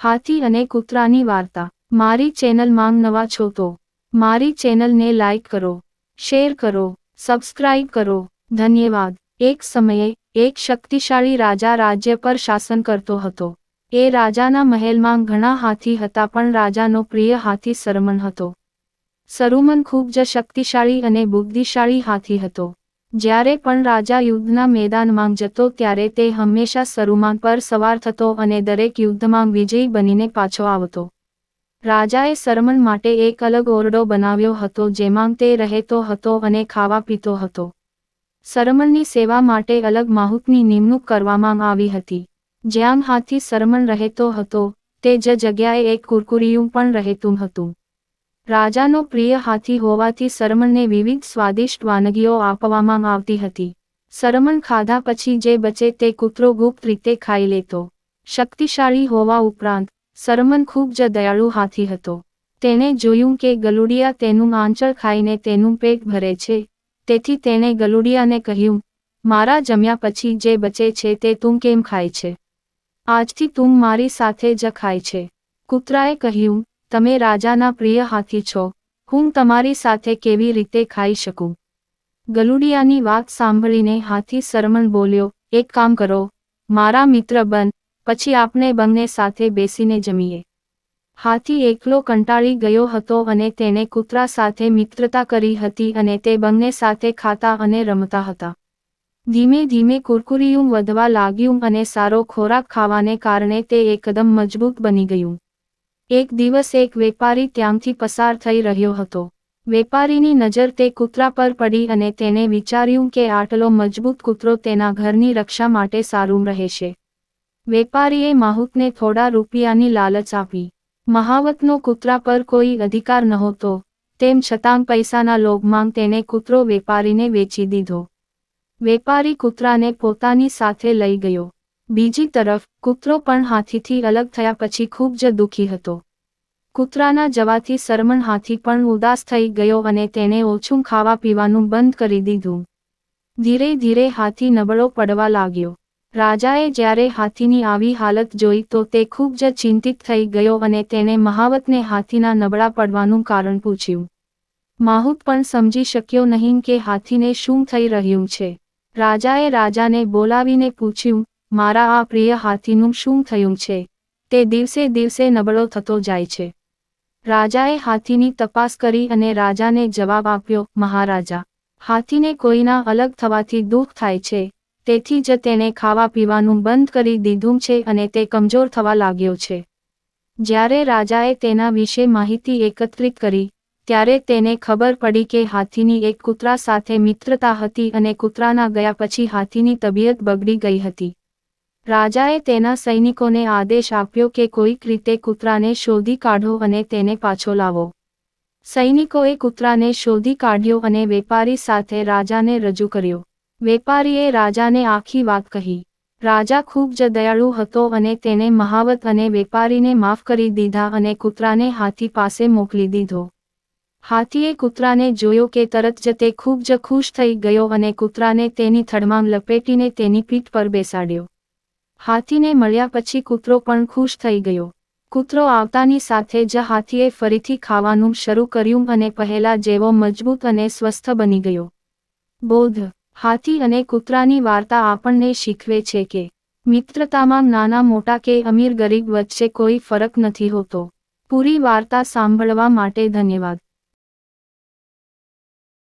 હાથી અને કૂતરાની વાર્તા. મારી ચેનલ માંગ નવા છો તો મારી ચેનલને લાઇક કરો, શેર કરો, સબસ્ક્રાઇબ કરો. ધન્યવાદ. એક સમયે એક શક્તિશાળી રાજા રાજ્ય પર શાસન કરતો હતો. એ રાજાના મહેલમાં ઘણા હાથી હતા પણ રાજાનો પ્રિય હાથી સરમન હતો. સરુમન ખૂબ જ શક્તિશાળી અને બુદ્ધિશાળી હાથી હતો. જ્યારે પણ રાજા યુદ્ધના મેદાનમાં જતો ત્યારે તે હંમેશા સરુમાં પર સવાર થતો અને દરેક યુદ્ધમાં વિજયી બનીને પાછો આવતો. રાજાએ સરમન માટે એક અલગ ઓરડો બનાવ્યો હતો જેમાં તે રહેતો હતો અને ખાવા પીતો હતો. સરમનની સેવા માટે અલગ માહુતની નિમણૂક કરવામાં આવી હતી. જ્યાં હાથી સરમન રહેતો હતો, તે જ જગ્યાએ એક કુરકુરિયું પણ રહેતું હતું. રાજાનો પ્રિય હાથી હોવાથી સરમણને વિવિધ સ્વાદિષ્ટ વાનગીઓ આપવામાં આવતી હતી. સરમણ ખાધા પછી જે બચે તે કૂતરો ગુપ્ત રીતે ખાઈ લેતો. શક્તિશાળી હોવા ઉપરાંત સરમન ખૂબ જ દયાળુ હાથી હતો. તેણે જોયું કે ગલુડિયા તેનું આંચળ ખાઈને તેનું પેટ ભરે છે. તેથી તેણે ગલુડિયાને કહ્યું, મારા જમ્યા પછી જે બચે છે તે તું કેમ ખાય છે? આજથી તું મારી સાથે જ ખાય છે. કૂતરાએ કહ્યું તમે રાજાના પ્રિય હાથી છો, હું તમારી સાથે કેવી રીતે ખાઈ શકું? ગલુડિયાની વાત સાંભળીને હાથી સરમણ બોલ્યો, એક કામ કરો, મારા મિત્ર બન, પછી આપણે બંને સાથે બેસીને જમીએ. હાથી એકલો કંટાળી ગયો હતો અને તેણે કૂતરા સાથે મિત્રતા કરી હતી અને તે બંને સાથે ખાતા અને રમતા હતા. ધીમે ધીમે કુરકુરિયું વધવા લાગ્યું અને સારો ખોરાક ખાવાને કારણે તે એકદમ મજબૂત બની ગયું. એક દિવસ એક વેપારી ત્યાંથી પસાર થઈ રહ્યો હતો. વેપારીની નજર તે કૂતરા પર પડી અને તેને વિચાર્યું કે આટલો મજબૂત કૂતરો તેના ઘરની રક્ષા માટે સારું રહેશે. વેપારીએ માહુતને થોડા રૂપિયાની લાલચ આપી. મહાવતનો કૂતરા પર કોઈ અધિકાર નહોતો, તેમ છતાં પૈસાના લોભમાં તેને કૂતરો વેપારીને વેચી દીધો. વેપારી કૂતરાને પોતાની સાથે લઈ ગયો. બીજી તરફ, કૂતરો પણ હાથીથી અલગ થયા પછી ખૂબ જ દુઃખી હતો. કૂતરાના જવાથી સરમણ હાથી પણ ઉદાસ થઈ ગયો અને તેને ઓછું ખાવા પીવાનું બંધ કરી દીધું. ધીરે ધીરે હાથી નબળો પડવા લાગ્યો. રાજાએ જ્યારે હાથીની આવી હાલત જોઈ તો તે ખૂબ જ ચિંતિત થઈ ગયો અને તેને મહાવતને હાથીના નબળા પડવાનું કારણ પૂછ્યું. માહુત પણ સમજી શક્યો નહીં કે હાથીને શું થઈ રહ્યું છે. રાજાએ રાજાને બોલાવીને પૂછ્યું, મારા આ પ્રિય હાથીનું શું થયું છે? તે દિવસે દિવસે નબળો થતો જાય છે. રાજાએ હાથીની તપાસ કરી અને રાજાને જવાબ આપ્યો, મહારાજા, હાથીને કોઈના અલગ થવાથી દુઃખ થાય છે. તેથી જ તેને ખાવા પીવાનું બંધ કરી દીધું છે અને તે કમજોર થવા લાગ્યો છે. જ્યારે રાજાએ તેના વિશે માહિતી એકત્રિત કરી, ત્યારે તેને ખબર પડી કે હાથીની એક કૂતરા સાથે મિત્રતા હતી અને કૂતરાના ગયા પછી હાથીની તબિયત બગડી ગઈ હતી. રાજાએ તેના સૈનિકોને આદેશ આપ્યો કે કોઈક રીતે કૂતરાને શોધી કાઢો અને તેને પાછો લાવો. સૈનિકોએ કૂતરાને શોધી કાઢ્યો અને વેપારી સાથે રાજાને રજૂ કર્યો. વેપારીએ રાજાને આખી વાત કહી. રાજા ખૂબ જ દયાળુ હતો અને તેને મહાવત અને વેપારીને માફ કરી દીધા અને કૂતરાને હાથી પાસે મોકલી દીધો. હાથીએ કૂતરાને જોયો કે તરત જ તે ખૂબ જ ખુશ થઈ ગયો અને કૂતરાને તેની થડમાં લપેટીને તેની પીઠ પર બેસાડ્યો. હાથીને મળ્યા પછી કૂતરો પણ ખુશ થઈ ગયો. કૂતરો આવતાની સાથે જ હાથીએ ફરીથી ખાવાનું શરૂ કર્યું અને પહેલા જેવો મજબૂત અને સ્વસ્થ બની ગયો. બોધ, હાથી અને કૂતરાની વાર્તા આપણને શીખવે છે કે, મિત્રતામાં નાના મોટા કે અમીર ગરીબ વચ્ચે કોઈ ફરક નથી હોતો. પૂરી વાર્તા સાંભળવા માટે ધન્યવાદ.